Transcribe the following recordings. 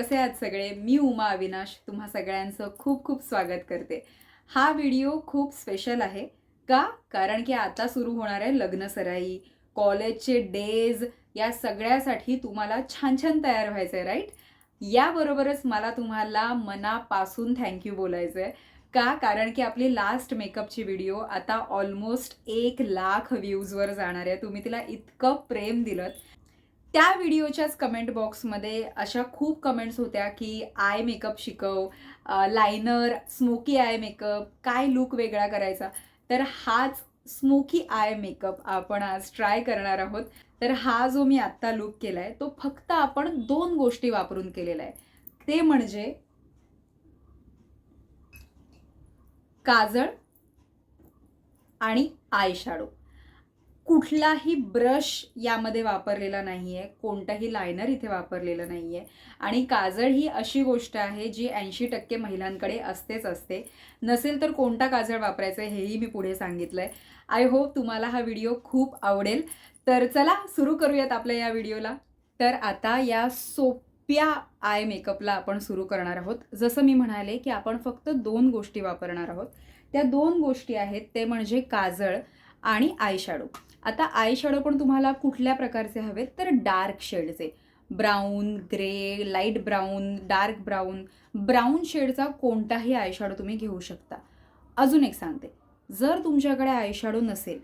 कसे आहात सगळे? मी उमा अविनाश. तुम्हा सगळ्यांचं खूप खूप स्वागत करते. हा व्हिडिओ खूप स्पेशल आहे. का? कारण की आता सुरू होणार आहे लग्न सराई कॉलेजचे डेज या सगळ्यासाठी तुम्हाला छान छान तयार व्हायचं आहे राईट याबरोबरच मला तुम्हाला मनापासून थँक्यू बोलायचं आहे का? कारण की आपली लास्ट मेकअपची व्हिडिओ आता ऑलमोस्ट एक लाख व्ह्यूजवर जाणार आहे. तुम्ही तिला इतकं प्रेम दिलं त्या व्हिडिओच्याच कमेंट बॉक्समध्ये अशा खूप कमेंट्स होत्या की आय मेकअप शिकव लायनर स्मोकी आय मेकअप काय लुक वेगळा करायचा? तर हाच स्मोकी आय मेकअप आपण आज ट्राय करणार आहोत. तर हा जो मी आत्ता लुक केला आहे तो फक्त आपण दोन गोष्टी वापरून केलेला आहे. ते म्हणजे काजळ आणि आय शॅडो. कुठलाही ब्रश यामध्ये वापरलेला नाही आहे कोणताही लायनर इथे वापरलेलं नाही आहे आणि काजळ ही अशी गोष्ट आहे जी ऐंशी टक्के महिलांकडे असतेच असते. नसेल तर कोणता काजळ वापरायचं हेही मी पुढे सांगितलं आहे आय होप तुम्हाला हा व्हिडिओ खूप आवडेल. तर चला सुरू करूयात आपल्या या व्हिडिओला तर आता या सोप्या आय मेकअपला आपण सुरू करणार आहोत. जसं मी म्हणाले की आपण फक्त दोन गोष्टी वापरणार आहोत. त्या दोन गोष्टी आहेत ते म्हणजे काजळ आणि आयशॅडो आता आय शॅडो पण तुम्हाला कुठल्या प्रकारचे हवेत? तर dark शेडचे brown grey light brown dark brown brown शेडचा कोणताही आय शॅडो तुम्ही घेऊ शकता. अजून एक सांगते. जर तुमच्याकडे आय शॅडो नसेल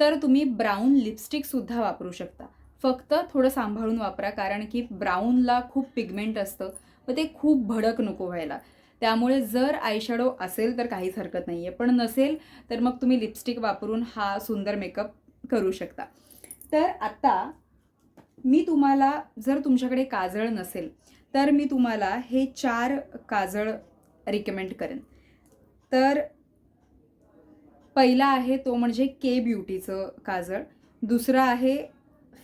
तर तुम्ही ब्राऊन लिपस्टिकसुद्धा वापरू शकता. फक्त थोडं सांभाळून वापरा कारण की ब्राऊनला खूप पिगमेंट असतं. व ते खूप भडक नको व्हायला. त्यामुळे जर आयशॅडो असेल तर काहीच हरकत नाही आहे पण नसेल तर मग तुम्ही लिपस्टिक वापरून हा सुंदर मेकअप करू शकता. तर आत्ता मी तुम्हाला जर तुमच्याकडे काजळ नसेल तर मी तुम्हाला हे चार काजळ रिकमेंड करेन. तर पहिला आहे तो म्हणजे के ब्युटीचं काजळ दुसरा आहे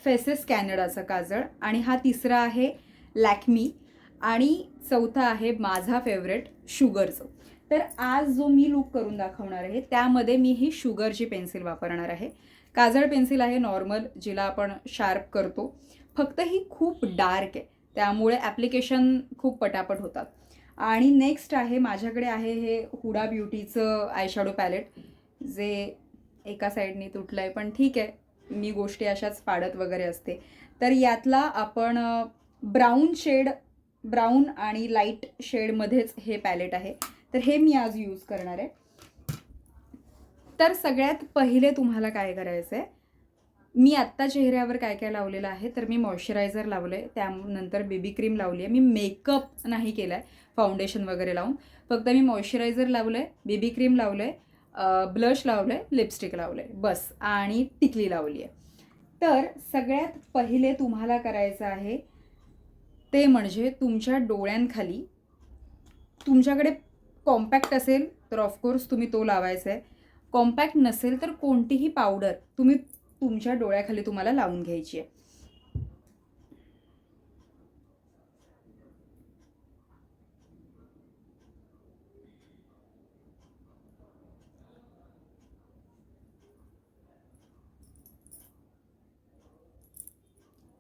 फेसेस कॅनडाचं काजळ आणि हा तिसरा आहे लॅक्मी आणि चौथा आहे माझा फेवरेट शुगरचं तर आज जो मी लुक करून दाखवणार आहे त्यामध्ये मी ही शुगरची पेन्सिल वापरणार आहे. काजळ पेन्सिल आहे नॉर्मल जिला आपण शार्प करतो. फक्त ही खूप डार्क आहे त्यामुळे ॲप्लिकेशन खूप पटापट होतात. आणि नेक्स्ट आहे माझ्याकडे आहे हे हुडा ब्युटीचं आयशॅडो पॅलेट जे एका साईडनी तुटलं आहे पण ठीक आहे मी गोष्टी अशाच पाडत वगैरे असते. तर यातला आपण ब्राऊन शेड ब्राऊन आणि लाइट शेडमध्येच हे पॅलेट आहे. तर हे मी आज यूज करणार आहे. तर सगळ्यात पहिले तुम्हाला काय करायचं आहे मी आत्ता चेहऱ्यावर काय काय लावलेलं आहे तर मी मॉइश्चरायझर लावलं आहे त्यानंतर बेबी क्रीम लावली आहे. मी मेकअप नाही केला आहे फाउंडेशन वगैरे लावून. फक्त मी मॉइश्चरायझर लावलं आहे बेबी क्रीम लावलं आहे ब्लश लावलं आहे लिपस्टिक लावलं आहे बस. आणि टिकली लावली आहे. तर सगळ्यात पहिले तुम्हाला करायचं आहे ते म्हणजे तुमच्या डोळ्यांखाली तुमच्याकडे कॉम्पॅक्ट असेल तर ऑफकोर्स तुम्ही तो लावायचा आहे कॉम्पॅक्ट नसेल तर कोणतीही पावडर तुम्ही तुमच्या डोळ्याखाली तुम्हाला लावून घ्यायची आहे.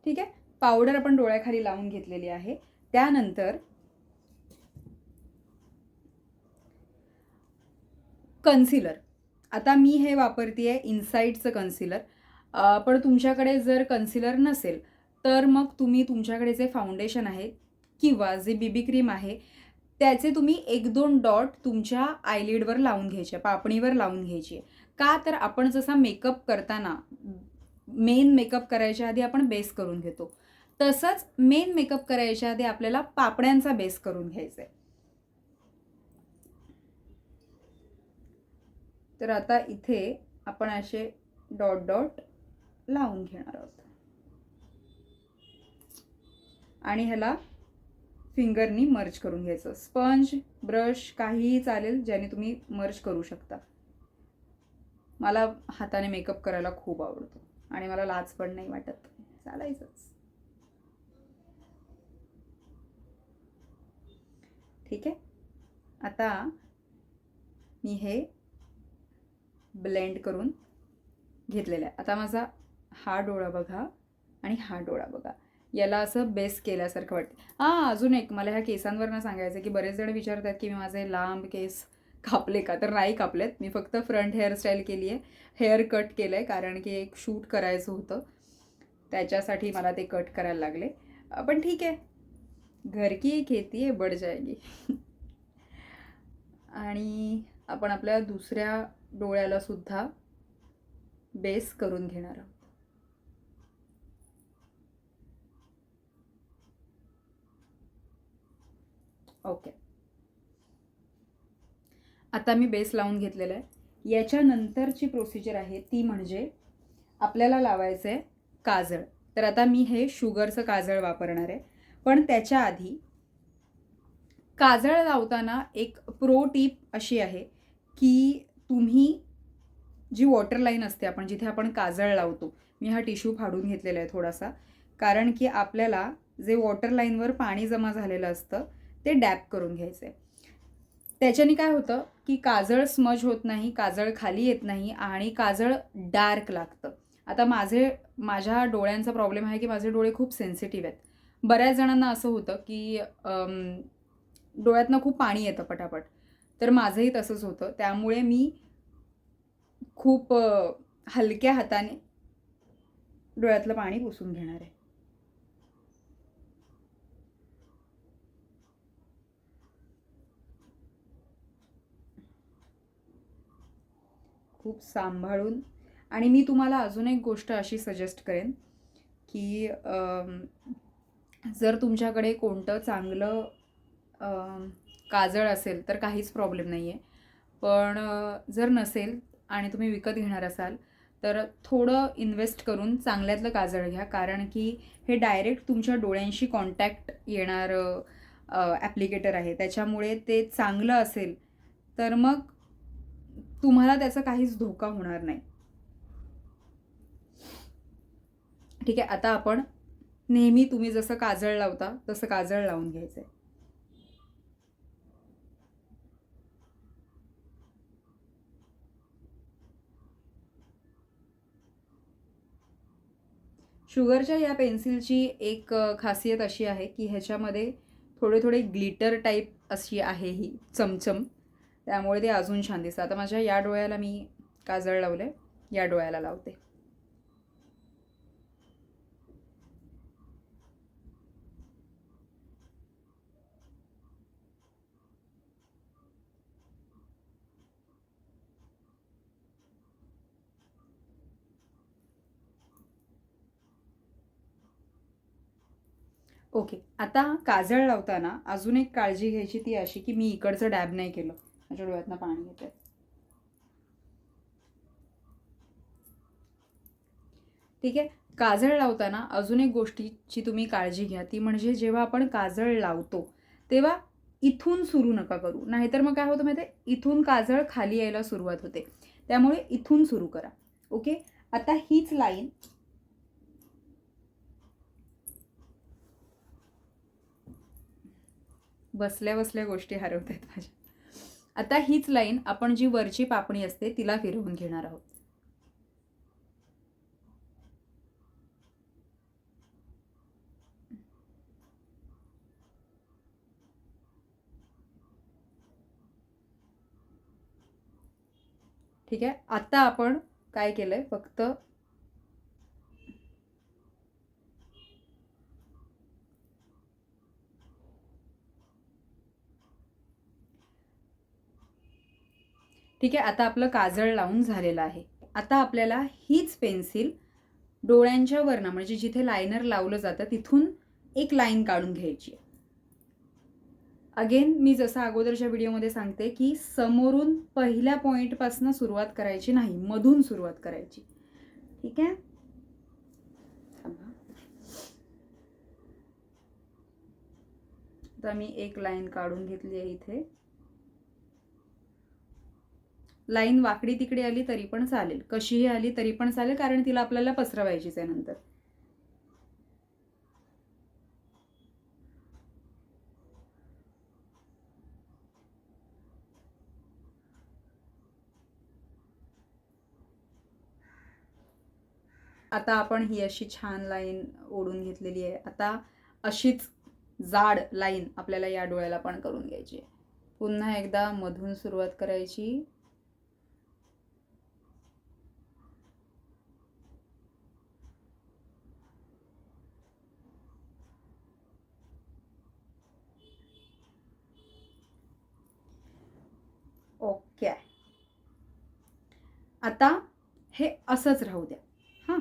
ठीक आहे? पावडर आपण डोळ्याखाली लावून घेतलेली आहे. त्यानंतर कन्सिलर आता मी हे वापरते आहे इन्साईडचं कन्सिलर पण तुमच्याकडे जर कन्सिलर नसेल तर मग तुम्ही तुमच्याकडे जे फाउंडेशन आहे किंवा जे बीबी क्रीम आहे त्याचे तुम्ही एक दोन डॉट तुमच्या आयलिडवर लावून घ्यायचे पापणीवर लावून घ्यायची. का तर आपण जसा मेकअप करताना मेन मेकअप करायच्या आधी आपण बेस करून घेतो. तसंच मेन मेकअप करायच्या आधी आपल्याला पापड्यांचा बेस करून घ्यायचा आहे तर आता इथे आपण असे डॉट डॉट लावून घेणार आहोत. आणि ह्याला फिंगरनी मर्ज करून घ्यायचं. स्पंज ब्रश काहीही चालेल ज्याने तुम्ही मर्ज करू शकता. मला हाताने मेकअप करायला खूप आवडतो आणि मला लाच पण नाही वाटत. चालायचंच. ठीक आहे? आता मी हे ब्लेंड करून घेतलेला आहे आता माझा हा डोळा बघा आणि हा डोळा बघा. याला असं बेस केल्यासारखं वाटतं हां अजून एक. मला ह्या केसांवरनं सांगायचं की बरेच जण विचारतात की मी माझे लांब केस कापले का? तर नाही कापलेत. मी फक्त फ्रंट हेअरस्टाईल केली आहे हेअर कट केलं आहे कारण की एक शूट करायचं होतं. त्याच्यासाठी मला ते कट करायला लागले. पण ठीक आहे. घर की खेती आहे बड जाएगी आणि आपण आपल्या दुसऱ्या डोळ्याला सुद्धा बेस करून घेणार. आहोत ओके. आता मी बेस लावून घेतलेला आहे. याच्यानंतरची प्रोसिजर आहे ती म्हणजे आपल्याला लावायचं आहे काजळ. तर आता मी हे शुगरचं काजळ वापरणार आहे. पण त्याच्या आधी काजळ लावताना एक प्रो टीप अशी आहे की तुम्ही जी वॉटर लाईन असते आपण जिथे आपण काजळ लावतो मी हा टिश्यू फाडून घेतलेला आहे थोडासा. कारण की आपल्याला जे वॉटर लाईनवर पाणी जमा झालेलं असतं ते डॅप करून घ्यायचं आहे त्याच्याने काय होतं की काजळ स्मज होत नाही काजळ खाली येत नाही आणि काजळ डार्क लागतं. आता माझे माझ्या डोळ्यांचा प्रॉब्लेम आहे की माझे डोळे खूप सेन्सिटिव्ह आहेत. बऱ्याच जणांना असं होतं की डोळ्यातनं खूप पाणी येतं पटापट. तर माझंही तसंच होतं. त्यामुळे मी खूप हलक्या हाताने डोळ्यातलं पाणी पुसून घेणार आहे. खूप सांभाळून. आणि मी तुम्हाला अजून एक गोष्ट अशी सजेस्ट करेन की जर तुमच्याकडे कोणतं चांगलं काजळ असेल तर काहीच प्रॉब्लेम नाही आहे पण जर नसेल आणि तुम्ही विकत घेणार असाल तर थोडं इन्व्हेस्ट करून चांगल्यातलं काजळ घ्या. कारण की हे डायरेक्ट तुमच्या डोळ्यांशी कॉन्टॅक्ट येणारं ॲप्लिकेटर आहे. त्याच्यामुळे ते चांगलं असेल तर मग तुम्हाला त्याचा काहीच धोका होणार नाही. ठीक आहे? आता आपण नेहमी तुम्ही जसं काजळ लावता तसं काजळ लावून घ्यायचं आहे शुगरच्या या पेन्सिलची एक खासियत अशी आहे की ह्याच्यामध्ये थोडे थोडे ग्लिटर टाईप अशी आहे ही चमचम. त्यामुळे ते अजून छान दिसतं. आता माझ्या या डोळ्याला मी काजळ लावलं आहे या डोळ्याला लावते. ओके. आता काजळ लावताना अजून एक काळजी घ्यायची ती अशी की मी इकडचं डॅब नाही केलं. माझ्या डोळ्यातनं पाणी येतं ठीक आहे. काजळ लावताना अजून एक गोष्टीची तुम्ही काळजी घ्या. ती म्हणजे जेव्हा आपण काजळ लावतो तेव्हा इथून सुरू नका करू. नाहीतर मग काय होतं माहिती आहे? इथून काजळ खाली यायला सुरुवात होते. त्यामुळे इथून सुरू करा. ओके? आता हीच लाईन बसल्या बसल्या गोष्टी हरवत आहेत माझ्या. आता हीच लाईन आपण जी वरची पापणी असते तिला फिरवून घेणार आहोत. ठीक आहे? आता आपण काय केलंय? फक्त ठीक आहे आता आपलं काजळ लावून झालेलं आहे. आता आपल्याला हीच पेन्सिल डोळ्यांच्या वरनं म्हणजे जिथे लायनर लावलं जातं तिथून एक लाईन काढून घ्यायची आहे. अगेन मी जसं अगोदरच्या व्हिडिओमध्ये सांगते की समोरून पहिल्या पॉईंटपासून सुरुवात करायची नाही मधून सुरुवात करायची. ठीक आहे? आता मी एक लाईन काढून घेतली आहे इथे. लाईन वाकडी तिकडे आली तरी पण चालेल. कशीही आली तरी पण चालेल कारण तिला आपल्याला पसरवायचीच आहे नंतर. आता आपण ही अशी छान लाईन ओढून घेतलेली आहे. आता अशीच जाड लाईन आपल्याला या डोळ्याला पण करून घ्यायची आहे. पुन्हा एकदा मधून सुरुवात करायची ओके आता हे असंच राहू द्या. हां.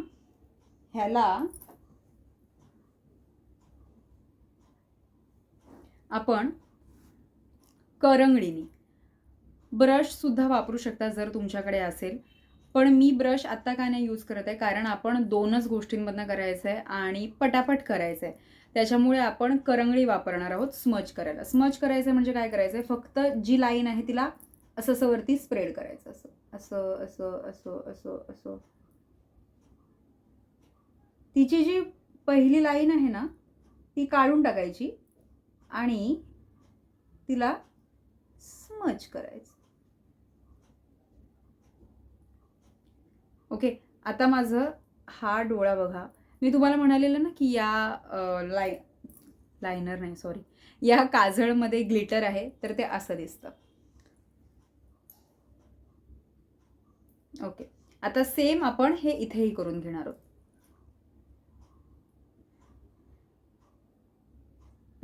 ह्याला आपण करंगडीने ब्रशसुद्धा वापरू शकता जर तुमच्याकडे असेल. पण मी ब्रश आत्ता का नाही यूज करत आहे? कारण आपण दोनच गोष्टींमधनं करायचं आहे आणि पटापट करायचं आहे. त्याच्यामुळे आपण करंगळी वापरणार आहोत स्मच करायला. स्मच करायचं म्हणजे काय करायचं आहे? फक्त जी लाईन आहे तिला असं असं वरती स्प्रेड करायचं असं असं असं असं असं असं. तिची जी पहिली लाईन आहे ना ती काढून टाकायची आणि तिला स्मच करायचं. ओके आता माझं हा डोळा बघा. मी तुम्हाला म्हणालेलं ना की या लाय लायनर नाही सॉरी या काजळमध्ये ग्लिटर आहे तर ते असं दिसतं. ओके. आता सेम आपण हे इथेही करून घेणार आहोत.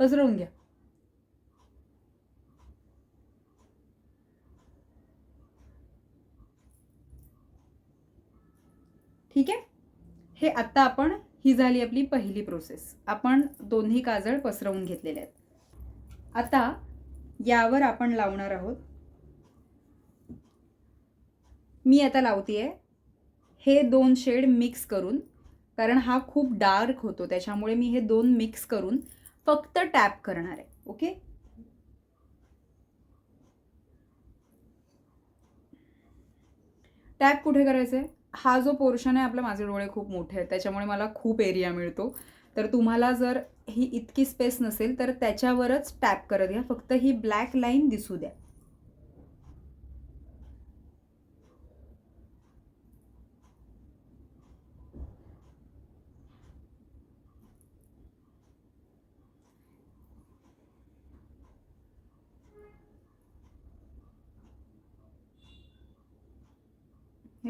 पसरवून घ्या. ठीक आहे? हे आत्ता आपण ही झाली आपली पहिली प्रोसेस आपण दोन्ही काजळ पसरवून घेतलेले आहेत. आता यावर आपण लावणार आहोत मी आता लावतीये. हे दोन शेड मिक्स करून कारण हा खूप डार्क होतो त्याच्यामुळे मी हे दोन मिक्स करून फक्त टॅप करणार आहे. ओके टॅप कुठे करायचं आहे हा जो पोर्शन आहे आपला माझे डोळे खूप मोठे आहेत त्याच्यामुळे मला खूप एरिया मिळतो. तर तुम्हाला जर ही इतकी स्पेस नसेल तर त्याच्यावरच टॅप करत घ्या. फक्त ही ब्लॅक लाईन दिसू द्या.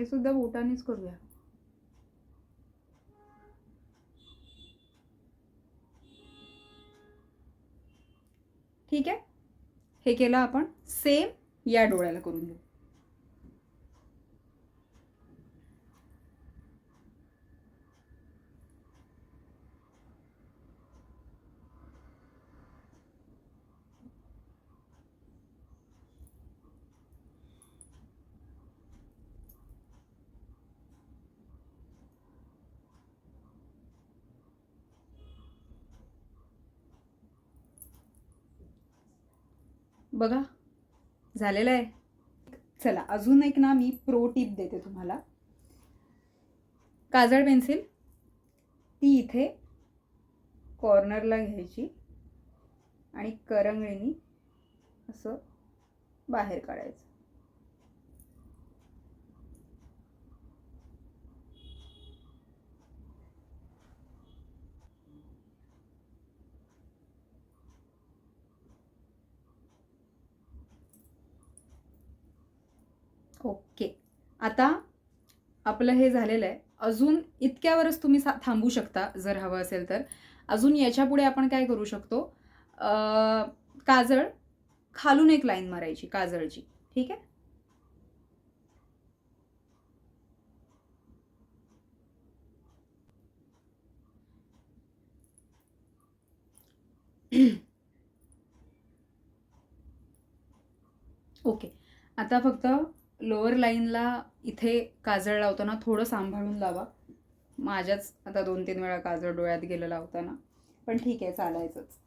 हे सुद्धा बोटानेच करूया. ठीक आहे? हे केलं आपण. सेम या डोळ्याला करून घेऊ. बघा. झालेलं आहे. चला अजून एक ना मी प्रो टिप देते तुम्हाला. काजळ पेन्सिल. ती इथे कॉर्नरला घ्यायची आणि करंगळीनी असं बाहेर काढायचं ओके आता आपलं हे झालेलं आहे. अजून इतक्यावरच तुम्ही सा थांबू शकता जर हवं असेल तर. अजून याच्यापुढे आपण काय करू शकतो? काजळ खालून एक लाईन मारायची काजळची. ठीक आहे? ओके. आता फक्त लोअर लाईनला इथे काजळ लावताना थोडं सांभाळून लावा. माझ्याच आता दोन तीन वेळा काजळ डोळ्यात गेलं लावताना. पण ठीक आहे चालायचंच.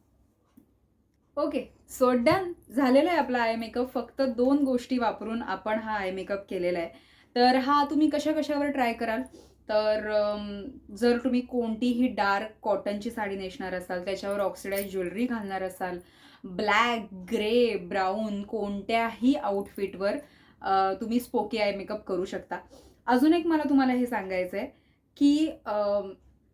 ओके सो डन झालेला आहे आपला आय मेकअप फक्त दोन गोष्टी वापरून आपण हा आय मेकअप केलेला आहे. तर हा तुम्ही कशा कशावर ट्राय कराल? तर जर तुम्ही कोणतीही डार्क कॉटनची साडी नेसणार असाल त्याच्यावर ऑक्सिडाईज ज्वेलरी घालणार असाल ब्लॅक ग्रे ब्राऊन कोणत्याही आउटफिटवर तुम्ही स्पोकी आय मेकअप करू शकता. अजून एक मला तुम्हाला हे सांगायचं आहे की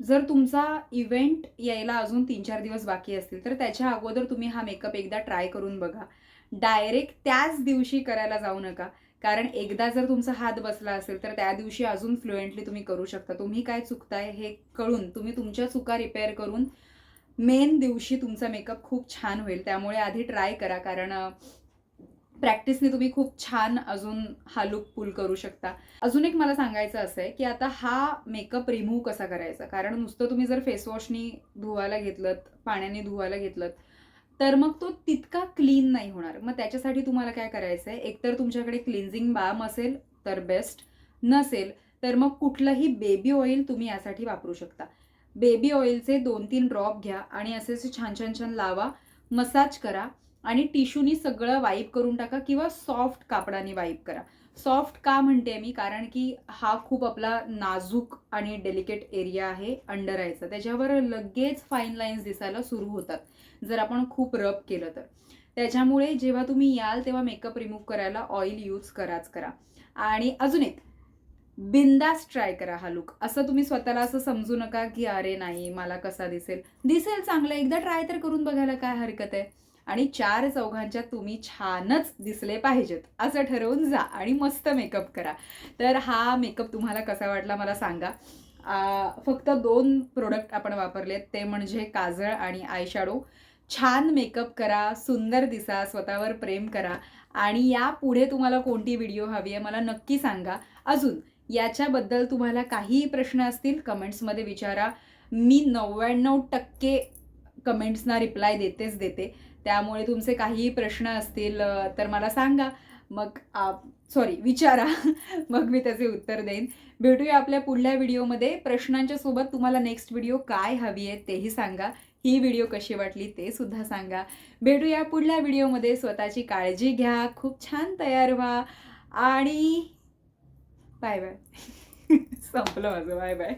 जर तुमचा इव्हेंट यायला अजून तीन चार दिवस बाकी असतील तर त्याच्या अगोदर तुम्ही हा मेकअप एकदा ट्राय करून बघा. डायरेक्ट त्याच दिवशी करायला जाऊ नका कारण एकदा जर तुमचा हात बसला असेल तर त्या दिवशी अजून फ्लुएंटली तुम्ही करू शकता. तुम्ही काय चुकताय हे कळून तुम्ही तुमच्या चुका रिपेअर करून मेन दिवशी तुमचा मेकअप खूप छान होईल. त्यामुळे आधी ट्राय करा कारण प्रॅक्टिसने तुम्ही खूप छान अजून हा लुक पुल करू शकता. अजून एक मला सांगायचं असं आहे की आता हा मेकअप रिमूव्ह कसा करायचा? कारण नुसतं तुम्ही जर फेसवॉशनी धुवायला घेतलं पाण्याने धुवायला घेतलं तर मग तो तितका क्लीन नाही होणार. मग त्याच्यासाठी तुम्हाला काय करायचं आहे एकतर तुमच्याकडे क्लिन्झिंग बाम असेल तर बेस्ट नसेल तर मग कुठलंही बेबी ऑइल तुम्ही यासाठी वापरू शकता. बेबी ऑइलचे दोन तीन ड्रॉप घ्या आणि असे असे छान छान छान लावा मसाज करा. आणि टिश्यूनी सगळं वाईप करून टाका किंवा सॉफ्ट कापडाने वाईप करा. सॉफ्ट का म्हणते मी? कारण की हा खूप आपला नाजूक आणि डेलिकेट एरिया आहे अंडर आयचा त्याच्यावर लगेच फाईन लाईन्स दिसायला सुरू होतात जर आपण खूप रब केलं तर. त्याच्यामुळे जेव्हा तुम्ही याल तेव्हा मेकअप रिमूव्ह करायला ऑइल यूज कराच करा. आणि अजून एक बिंदास ट्राय करा हा लुक असं तुम्ही स्वतःला असं समजू नका की अरे नाही मला कसा दिसेल? दिसेल चांगलं. एकदा ट्राय तर करून बघायला काय हरकत आहे? आणि चार चौघांच्या तुम्ही छानच दिसले पाहिजेत. असं ठरवून जा आणि मस्त मेकअप करा. तर हा मेकअप तुम्हाला कसा वाटला मला सांगा. आ, फक्त दोन प्रोडक्ट आपण वापरलेत. ते म्हणजे काजळ आणि आय शॅडो छान मेकअप करा सुंदर दिसा स्वतःवर प्रेम करा. आणि यापुढे तुम्हाला कोणती व्हिडिओ हवी आहे मला नक्की सांगा. अजून याच्याबद्दल तुम्हाला काहीही प्रश्न असतील कमेंट्समध्ये विचारा. मी नव्याण्णव टक्के कमेंट्सना रिप्लाय देतेच देते. त्यामुळे तुमचे काहीही प्रश्न असतील तर मला सांगा. मग सॉरी विचारा. मग मी त्याचे उत्तर देईन. भेटूया आपल्या पुढल्या व्हिडिओमध्ये. प्रश्नांच्या सोबत तुम्हाला नेक्स्ट व्हिडिओ काय हवी आहे तेही सांगा. ही व्हिडिओ कशी वाटली ते सुद्धा सांगा. भेटूया पुढल्या व्हिडिओमध्ये. स्वतःची काळजी घ्या. खूप छान तयार व्हा. आणि बाय बाय संपलं माझं. Bye bye